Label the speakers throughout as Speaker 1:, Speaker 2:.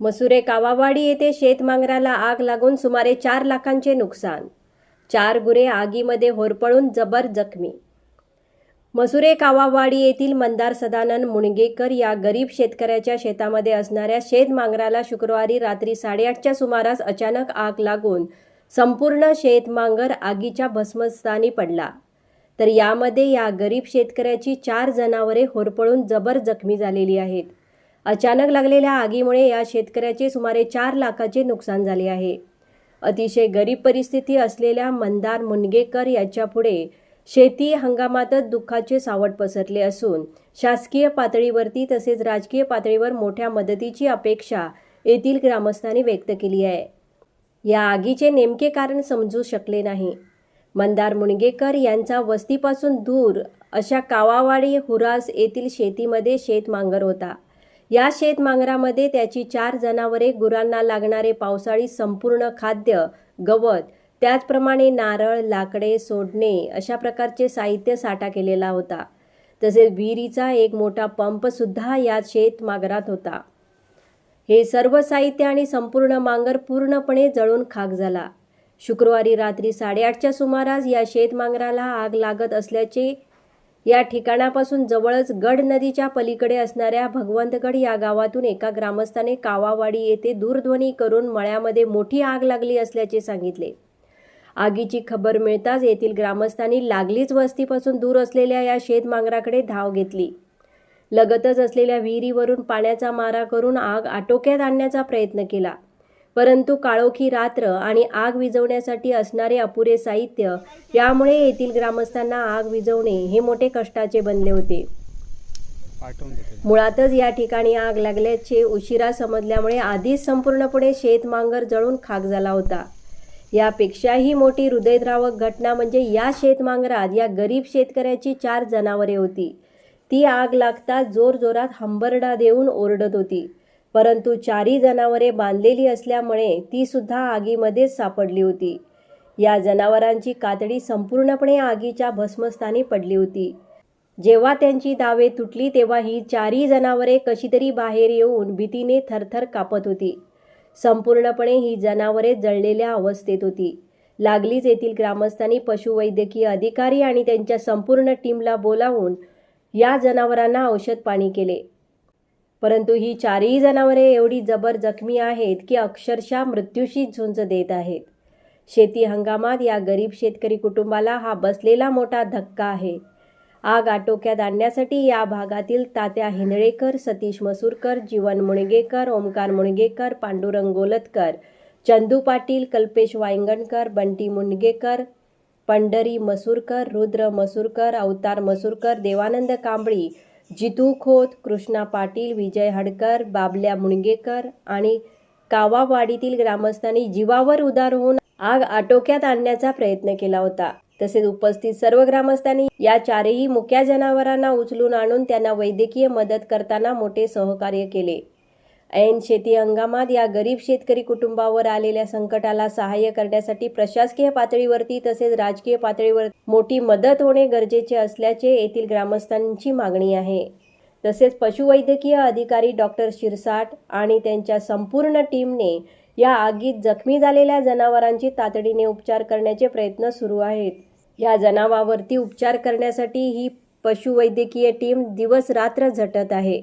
Speaker 1: मसुरे कावावाडी येथे शेतमांगराला आग लागून सुमारे चार लाखांचे नुकसान. चार गुरे आगीमध्ये होरपळून जबर जखमी. मसुरे कावावाडी येथील मंदार सदानंद मुणगेकर या गरीब शेतकऱ्याच्या शेतामध्ये असणाऱ्या शेतमांगराला शुक्रवारी रात्री साडेआठच्या सुमारास अचानक आग लागून संपूर्ण शेतमांगर आगीच्या भस्मस्थानी पडला. तर यामध्ये या गरीब शेतकऱ्याची चार जनावरे होरपळून जबर जखमी झालेली आहेत. अचानक लागलेल्या आगीमुळे या शेतकऱ्याचे सुमारे चार लाखाचे नुकसान झाले आहे. अतिशय गरीब परिस्थिती असलेल्या मंदार मुनगेकर याच्यापुढे शेती हंगामातच दुःखाचे सावट पसरले असून शासकीय पातळीवरती तसेच राजकीय पातळीवर मोठ्या मदतीची अपेक्षा येथील ग्रामस्थांनी व्यक्त केली आहे. या आगीचे नेमके कारण समजू शकले नाही. मंदार मुणगेकर यांचा वस्तीपासून दूर अशा कावावाडी हुरास येथील शेतीमध्ये शेतमांगर होता. या शेतमांगरामध्ये त्याची चार जनावरे गुरांना लागणारे पावसाळी संपूर्ण खाद्य गवत त्याचप्रमाणे नारळ लाकडे सोडणे अशा प्रकारचे साहित्य साठा केलेला होता. तसेच विहिरीचा एक मोठा पंपसुद्धा या शेतमांगरात होता. हे सर्व साहित्य आणि संपूर्ण मांगर पूर्णपणे जळून खाक झाला. शुक्रवारी रात्री साडेआठच्या सुमारास या शेतमांगराला आग लागत असल्याचे या ठिकाणापासून जवळच गड नदीच्या पलीकडे असणाऱ्या भगवंतगड या गावातून एका ग्रामस्थाने कावावाडी येथे दूरध्वनी करून मळ्यामध्ये मोठी आग लागली असल्याचे सांगितले. आगीची खबर मिळताच येथील ग्रामस्थांनी लागलीच वस्तीपासून दूर असलेल्या या शेतमांगराकडे धाव घेतली. लगतच असलेल्या विहिरीवरून पाण्याचा मारा करून आग आटोक्यात आणण्याचा प्रयत्न केला. परंतु काळोखी रात्र आणि आग विझवण्यासाठी असणारे अपुरे साहित्य यामुळे येथील ग्रामस्थांना आग विझवणे हे मोठे कष्टाचे बनले होते. मुळातच या ठिकाणी आग लागल्याचे उशिरा समजल्यामुळे आधीच संपूर्णपणे शेतमांगर जळून खाक झाला होता. यापेक्षाही मोठी हृदयद्रावक घटना म्हणजे या शेतमांगरात या गरीब शेतकऱ्याची चार जनावरे होती. ती आग लागताच जोरजोरात हंबरडा देऊन ओरडत होती. परंतु चारही जनावरे बांधलेली असल्यामुळे ती सुद्धा आगीमध्येच सापडली होती. या जनावरांची कातडी संपूर्णपणे आगीच्या भस्मस्थानी पडली होती. जेव्हा त्यांची दावे तुटली तेव्हा ही चारही जनावरे कशी तरी बाहेर येऊन भीतीने थरथर कापत होती. संपूर्णपणे ही जनावरे जळलेल्या अवस्थेत होती. लागलीच येथील ग्रामस्थांनी पशुवैद्यकीय अधिकारी आणि त्यांच्या संपूर्ण टीमला बोलावून या जनावरांना औषध पाणी केले. परंतु ही चारही जनावरे एवढी जबर जखमी आहेत की अक्षरशः मृत्यूशी झुंज देत आहेत. शेती हंगामात या गरीब शेतकरी कुटुंबाला हा बसलेला मोठा धक्का आहे. आग आटोक्यात आणण्यासाठी या भागातील तात्या हिंदळेकर सतीश मसूरकर जीवन मुणगेकर ओमकार मुणगेकर पांडुरंग गोलतकर चंदू पाटील कल्पेश वायंगणकर बंटी मुणगेकर पंढरी मसूरकर रुद्र मसूरकर अवतार मसूरकर देवानंद कांबळी जितू खोत कृष्णा पाटील विजय हडकर बाबल्या मुणगेकर आणि कावावाडीतील ग्रामस्थांनी जीवावर उदार होऊन आग आटोक्यात आणण्याचा प्रयत्न केला होता. तसेच उपस्थित सर्व ग्रामस्थांनी या चारही मुक्या जनावरांना उचलून आणून त्यांना वैद्यकीय मदत करताना मोठे सहकार्य केले. ऐन शेती हंगामात या गरीब शेतकरी कुटुंबावर आलेल्या संकटाला सहाय्य करण्यासाठी प्रशासकीय पातळीवरती तसेच राजकीय पातळीवर मोठी मदत होणे गरजेचे असल्याचे येथील ग्रामस्थांची मागणी आहे. तसेच पशुवैद्यकीय अधिकारी डॉक्टर शिरसाट आणि त्यांच्या संपूर्ण टीमने या आगीत जखमी झालेल्या जनावरांची तातडीने उपचार करण्याचे प्रयत्न सुरू आहेत. या जनावरांवरती उपचार करण्यासाठी ही पशुवैद्यकीय टीम दिवस रात्र झटत आहे.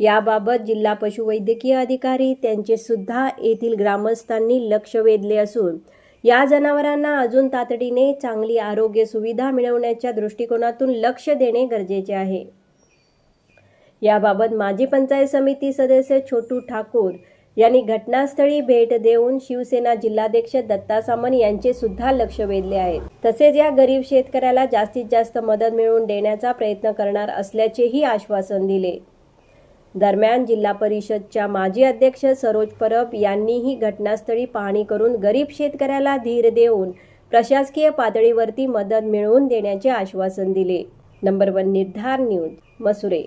Speaker 1: याबाबत जिल्हा पशुवैद्यकीय अधिकारी त्यांचे सुद्धा येथील ग्रामस्थांनी लक्ष वेधले असून या जनावरांना अजून तातडीने चांगली आरोग्य सुविधा मिळवण्याच्या दृष्टिकोनातून लक्ष देणे गरजेचे आहे. याबाबत माजी पंचायत समिती सदस्य छोटू ठाकूर यांनी घटनास्थळी भेट देऊन शिवसेना जिल्हाध्यक्ष दत्ता सामंत यांचे सुद्धा लक्ष वेधले आहे. तसेच या गरीब शेतकऱ्याला जास्तीत जास्त मदत मिळवून देण्याचा प्रयत्न करणार असल्याचेही आश्वासन दिले. दरम्यान जिल्हा परिषदच्या माजी अध्यक्ष सरोज परब यांनीही घटनास्थळी पाहणी करून गरीब शेतकऱ्याला धीर देऊन प्रशासकीय पातळीवरती मदत मिळवून देण्याचे आश्वासन दिले. Number one Nirdhar news Masure.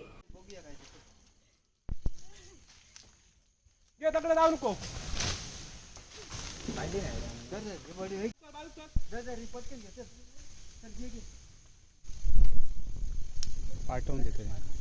Speaker 2: पाठवून देतो.